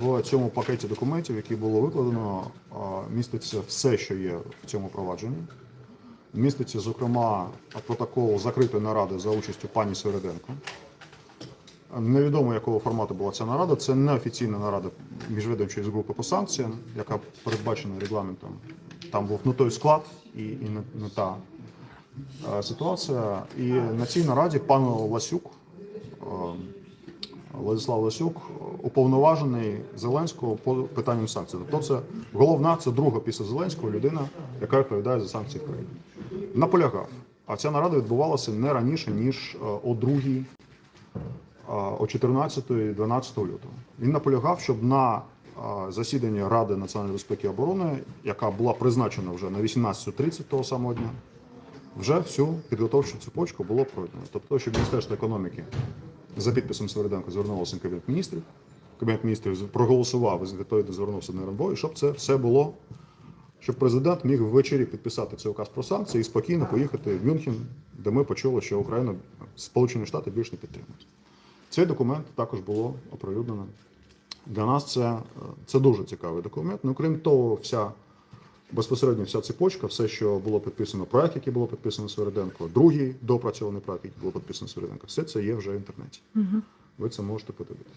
В цьому пакеті документів, які було викладено, міститься все, що є в цьому провадженні. Міститься, зокрема, протокол закритої наради за участю пані Свериденко. Невідомо якого формату була ця нарада. Це не офіційна нарада міжвідомчої з групи по санкціям, яка передбачена регламентом. Там був не той склад і, і не, не та е, ситуація. І на цій нараді пан Ласюк, е, Владислав Ласюк, уповноважений Зеленського по питанням санкцій. Тобто це головна, це друга після Зеленського людина, яка відповідає за санкції в країні. Наполягав. А ця нарада відбувалася не раніше, ніж е, о другій а, о 14-12 лютого. Він наполягав, щоб на засіданні Ради національної безпеки і оборони, яка була призначена вже на 18.30 того самого дня, вже всю підготовчу цепочку було пройдено. Тобто, щоб Міністерство економіки за підписом Свериденко звернулося на Кабінет міністрів, Кабінет міністрів проголосував і відповідно звернувся на РНБО, і щоб це все було, щоб президент міг ввечері підписати цей указ про санкції і спокійно поїхати в Мюнхен, де ми почули, що Україна, Сполучені Штати більш не підтримують. Цей документ також було оприлюднено. Для нас це, е, це дуже цікавий документ. Ну, крім того, вся безпосередньо вся цепочка, все, що було підписано, проект, який було підписано Свериденко, другий допрацьований проект, який було підписано Свериденко, все це є вже в інтернеті. Ви це можете подивитися.